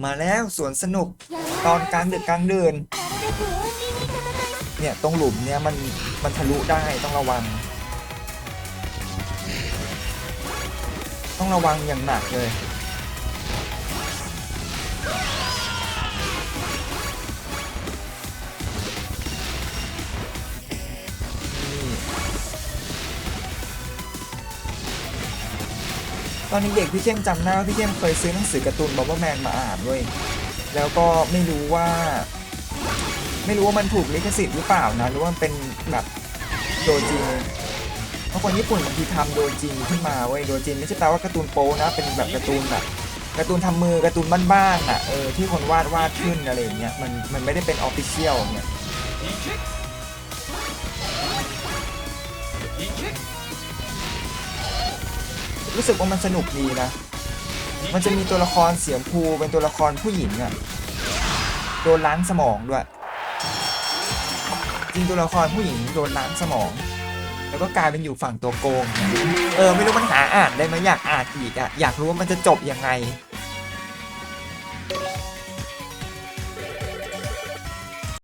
มาแล้วสวนสนุกตอนกลางดึกกลางเดิน เนี่ยตรงหลุมเนี่ยมันมันทะลุได้ต้องระวัง ต้องระวังอย่างหนักเลย ตอนนี้เด็กพี่เข้มจำได้ว่าพี่เข้มเคยซื้อหนังสือการ์ตูนบ๊อบแมนมาอ่านเว้ยแล้วก็ไม่รู้ว่า ไม่รู้ว่ามันถูกลิขสิทธิ์หรือเปล่านะ หรือว่ามันเป็นแบบโดจินเพราะคนญี่ปุ่นบางทีทำโดจินขึ้นมาเว้ย โดจินไม่ใช่แปลว่าการ์ตูนโป๊นะ เป็นแบบการ์ตูนแบบการ์ตูนทำมือการ์ตูนบ้านๆอะ เออ ที่คนวาดวาดขึ้นอะไรอย่างเงี้ย มันมันไม่ได้เป็นออฟฟิเชียลเนี่ย รู้สึกว่ามันสนุกดีนะ มันจะมีตัวละครเสียมพูเป็นตัวละครผู้หญิงอะโดนล้างสมองด้วย จริงตัวละครผู้หญิงโดนล้างสมอง แล้วก็กลายเป็นอยู่ฝั่งตัวโกง เออไม่รู้มันหาอ่านได้ไหมอยากอ่านอีกอะอยากรู้ว่ามันจะจบยังไง「